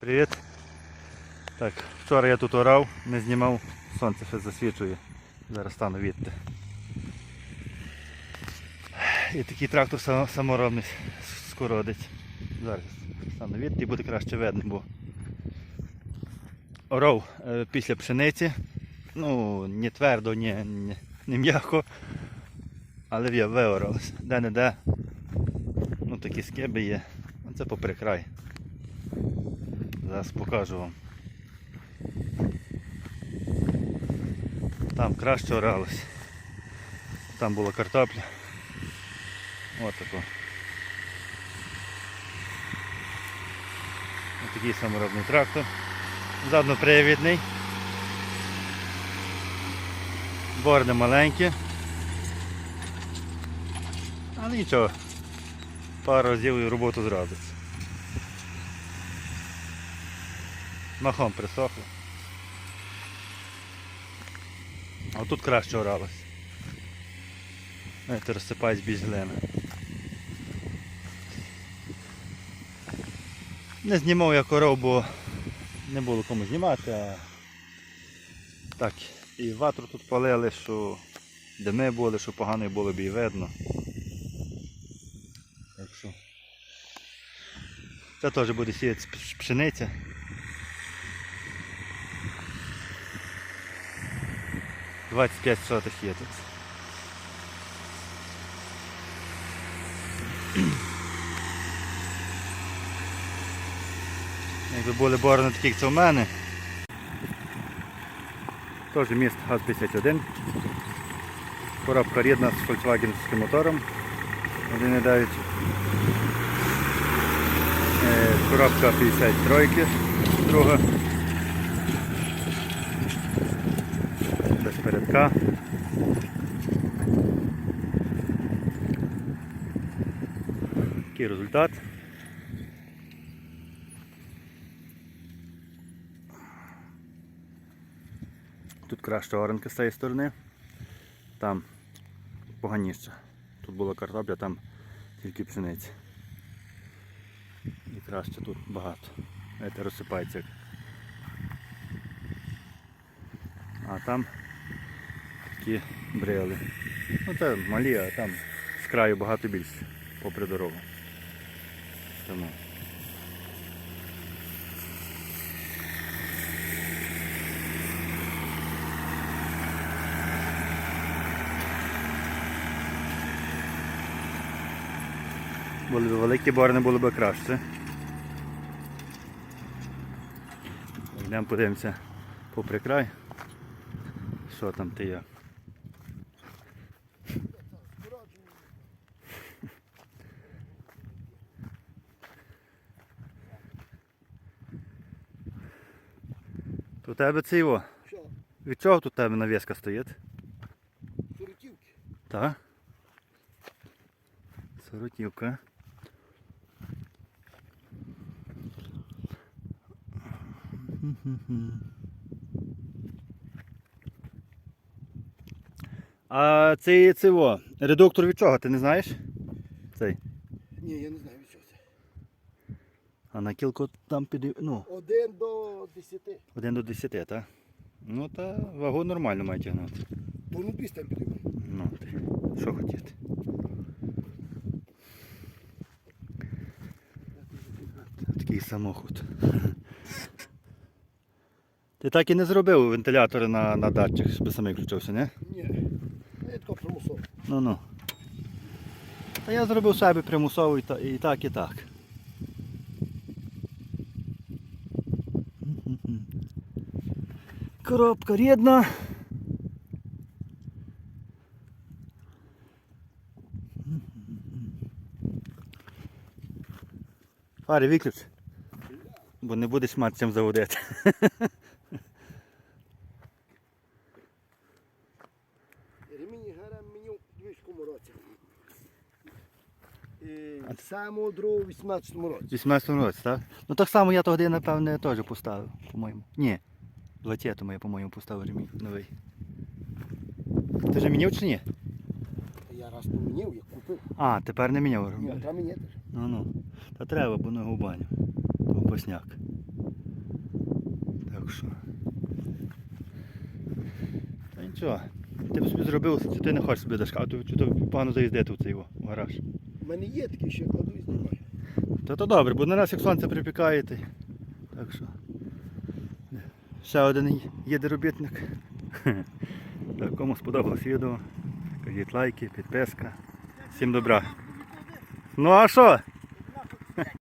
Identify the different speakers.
Speaker 1: Привіт. Так, вчора я тут орав, не знімав, сонце ще засвічує. Зараз стану відти. І такий трактор са- саморобний скородить. Зараз стану відти і буде краще видно, бо орав е, після пшениці. Ну, не твердо, не, не, не м'яко, але я виоралось. Де-не-де. Ну такі скиби є. Це попри край. Зараз покажу вам. Там краще оралось. Там була картопля. Ось тако. Ось такий саморобний трактор. Задно привідний. Борди маленькі. Але нічого. Пару разів і роботу зробиться. Махом присохло. А тут краще оралось. Знаєте, розсипають більш глини. Не знімав я коров, бо не було кому знімати, а так, і ватру тут палили, що дими були, що погано було б і видно. Так що. Це теж буде сіяти пш- пшениця. Двадцять п'ять сотих є тут. Якби були борони такі, як це в мене. Теж міст ГАЗ-51. Коробка рідна з фольксвагенським мотором. 1.9. Е, Коробка 53 друга. Передка. Такий результат. Тут краща оранка з цієї сторони. Там поганіше. Тут була картопля, там тільки пшениця. І краще тут багато. Це розсипається. А там такі брили. Ну це малі, а там з краю багато більше, попри дорогу. Тому. Були б великі борни, було б краще. Йдемо подивимося попри край. Що там ти є? У тебе це його.
Speaker 2: Що?
Speaker 1: Від чого тут у тебе навіска стоїть?
Speaker 2: Суриківки.
Speaker 1: Так. Сороківка. А цей цього, редуктор від чого, ти не знаєш? Цей.
Speaker 2: Ні, я не знаю.
Speaker 1: А на кілку там під. Ну,
Speaker 2: Один до десяти.
Speaker 1: 1 до 10, так? Ну та вагу нормально має тягнути.
Speaker 2: То ну біс там піде.
Speaker 1: Ну, ти, що хотіти? Такий самохід. Ти так і не зробив вентилятори на, на датчик, щоб самий включився, не?
Speaker 2: Ні. Я примусово.
Speaker 1: Ну ну. Та я зробив себе примусово і так, і так. Коробка рідна. Фари виключ. Бо не будеш мати чим заводити.
Speaker 2: Ремінь гарам мені у 2000 році. І самого другого 18 році.
Speaker 1: В 18 році, так? Ну так само я тоді, напевне, теж поставив, по-моєму. Ні. В 20-му я, по-моєму, поставив ремінь новий. Ти вже міняв чи ні?
Speaker 2: Я раз поміняв, я купив.
Speaker 1: А, тепер не міняв
Speaker 2: Ні,
Speaker 1: ремінь.
Speaker 2: там міняти.
Speaker 1: Ну ну. Та треба, бо не губаню. Опасняк. Так що. Та нічого. Ти б собі зробив, чи ти не хочеш собі дашка, а то погано заїздити в цей в гараж.
Speaker 2: У мене є такі, ще кладу і знімаю.
Speaker 1: Та то добре, бо на раз як сонце припікаєте. так що. Ще один єдеробітник. Так, кому сподобалось відео, кажіть лайки, підписка. Всім добра. Ну а що?